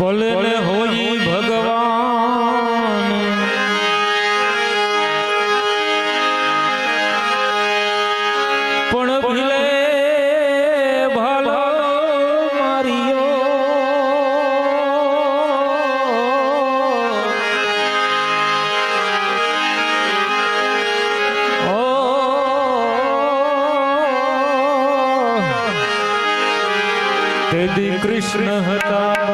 ભલે હોઈ ભગવાન. પણ ભલે ભલો મારિયો. તે કૃષ્ણ હતા.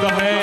Entonces,